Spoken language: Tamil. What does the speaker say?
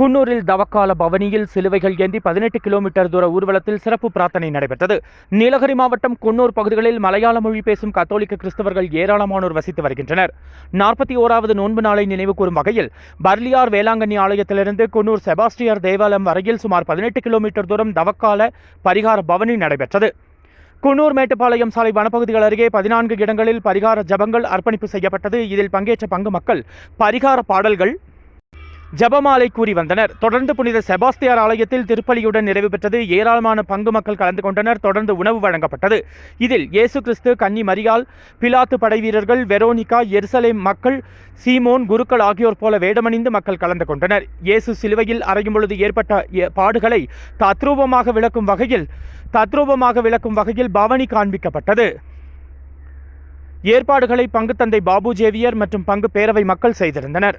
குன்னூரில் தவக்கால பவனியில் சிலுவைகள் ஏந்தி பதினெட்டு கிலோமீட்டர் தூர ஊர்வலத்தில் சிறப்பு பிரார்த்தனை நடைபெற்றது. நீலகிரி மாவட்டம் குன்னூர் பகுதிகளில் மலையாள மொழி பேசும் கத்தோலிக்க கிறிஸ்தவர்கள் ஏராளமானோர் வசித்து வருகின்றனர். நாற்பத்தி ஓராவது நோன்பு நாளை நினைவு கூறும் வகையில் பர்லியார் வேளாங்கண்ணி ஆலயத்திலிருந்து குன்னூர் செபாஸ்டியார் தேவாலயம் வரையில் சுமார் பதினெட்டு கிலோமீட்டர் தூரம் தவக்கால பரிகார பவனி நடைபெற்றது. குன்னூர் மேட்டுப்பாளையம் சாலை வனப்பகுதிகள் அருகே பதினான்கு இடங்களில் பரிகார ஜபங்கள் அர்ப்பணிப்பு செய்யப்பட்டது. இதில் பங்கேற்ற பங்கு மக்கள் பரிகார பாடல்கள் ஜபமாலை கூறி வந்தனர். தொடர்ந்து புனித செபாஸ்தியார் ஆலயத்தில் திருப்பலியுடன் நிறைவு பெற்றது. ஏராளமான பங்கு மக்கள் கலந்து கொண்டனர். தொடர்ந்து உணவு வழங்கப்பட்டது. இதில் இயேசு கிறிஸ்து கன்னி மரியால் பிலாத்து படை வீரர்கள் வெரோனிகா எருசலேம் மக்கள் சீமோன் குருக்கள் ஆகியோர் போல வேடமணிந்து மக்கள் கலந்து கொண்டனர். இயேசு சிலுவையில் அறையும் பொழுது ஏற்பட்ட பாடுகளை தத்ரூபமாக விளக்கும் வகையில் தத்ரூபமாக விளக்கும் வகையில் பவனி காண்பிக்கப்பட்டது. ஏற்பாடுகளை பங்கு தந்தை பாபு ஜேவியர் மற்றும் பங்கு பேரவை மக்கள் செய்திருந்தனர்.